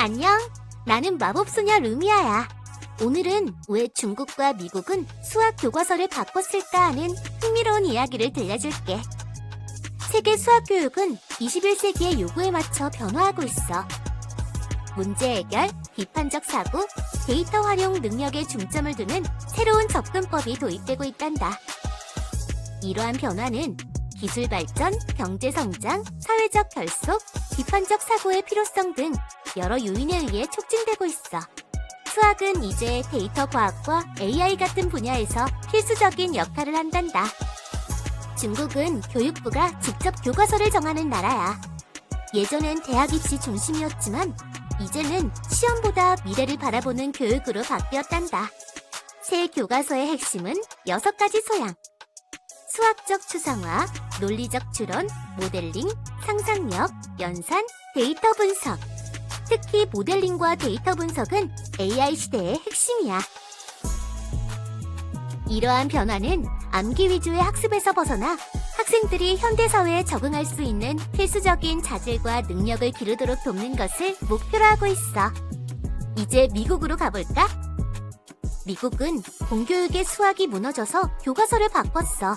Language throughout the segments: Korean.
안녕. 나는 마법소녀 루미아야. 오늘은 왜 중국과 미국은 수학 교과서를 바꿨을까 하는 흥미로운 이야기를 들려줄게. 세계 수학 교육은 21세기의 요구에 맞춰 변화하고 있어. 문제 해결, 비판적 사고, 데이터 활용 능력에 중점을 두는 새로운 접근법이 도입되고 있단다. 이러한 변화는 기술 발전, 경제 성장, 사회적 결속, 비판적 사고의 필요성 등 여러 요인에 의해 촉진되고 있어. 수학은 이제 데이터 과학과 AI 같은 분야에서 필수적인 역할을 한단다. 중국은 교육부가 직접 교과서를 정하는 나라야. 예전엔 대학 입시 중심이었지만 이제는 시험보다 미래를 바라보는 교육으로 바뀌었단다. 새 교과서의 핵심은 여섯 가지 소양. 수학적 추상화, 논리적 추론, 모델링, 상상력, 연산, 데이터 분석. 특히 모델링과 데이터 분석은 AI 시대의 핵심이야. 이러한 변화는 암기 위주의 학습에서 벗어나 학생들이 현대사회에 적응할 수 있는 필수적인 자질과 능력을 기르도록 돕는 것을 목표로 하고 있어. 이제 미국으로 가볼까? 미국은 공교육의 수학이 무너져서 교과서를 바꿨어.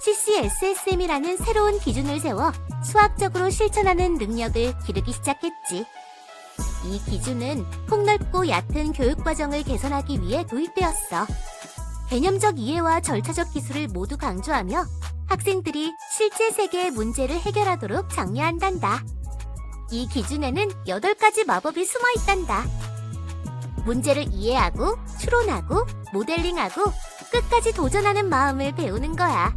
CCSSM이라는 새로운 기준을 세워 수학적으로 실천하는 능력을 기르기 시작했지. 이 기준은 폭넓고 얕은 교육 과정을 개선하기 위해 도입되었어. 개념적 이해와 절차적 기술을 모두 강조하며 학생들이 실제 세계의 문제를 해결하도록 장려한단다. 이 기준에는 8가지 마법이 숨어 있단다. 문제를 이해하고, 추론하고, 모델링하고, 끝까지 도전하는 마음을 배우는 거야.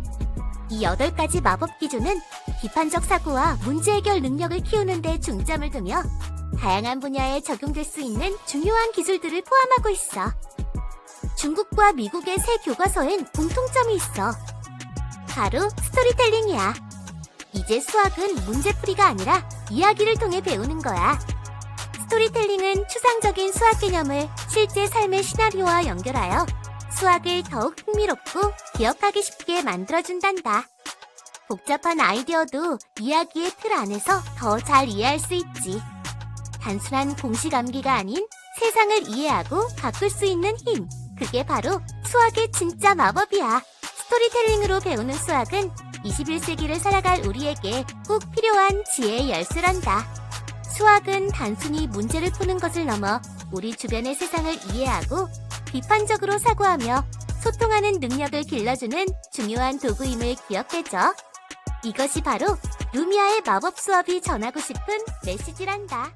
이 8가지 마법 기준은 비판적 사고와 문제 해결 능력을 키우는 데 중점을 두며 다양한 분야에 적용될 수 있는 중요한 기술들을 포함하고 있어. 중국과 미국의 새 교과서엔 공통점이 있어. 바로 스토리텔링이야. 이제 수학은 문제풀이가 아니라 이야기를 통해 배우는 거야. 스토리텔링은 추상적인 수학 개념을 실제 삶의 시나리오와 연결하여 수학을 더욱 흥미롭고 기억하기 쉽게 만들어준단다. 복잡한 아이디어도 이야기의 틀 안에서 더 잘 이해할 수 있지. 단순한 공식 암기가 아닌 세상을 이해하고 바꿀 수 있는 힘. 그게 바로 수학의 진짜 마법이야. 스토리텔링으로 배우는 수학은 21세기를 살아갈 우리에게 꼭 필요한 지혜의 열쇠란다. 수학은 단순히 문제를 푸는 것을 넘어 우리 주변의 세상을 이해하고 비판적으로 사고하며 소통하는 능력을 길러주는 중요한 도구임을 기억해줘. 이것이 바로 루미아의 마법 수업이 전하고 싶은 메시지란다.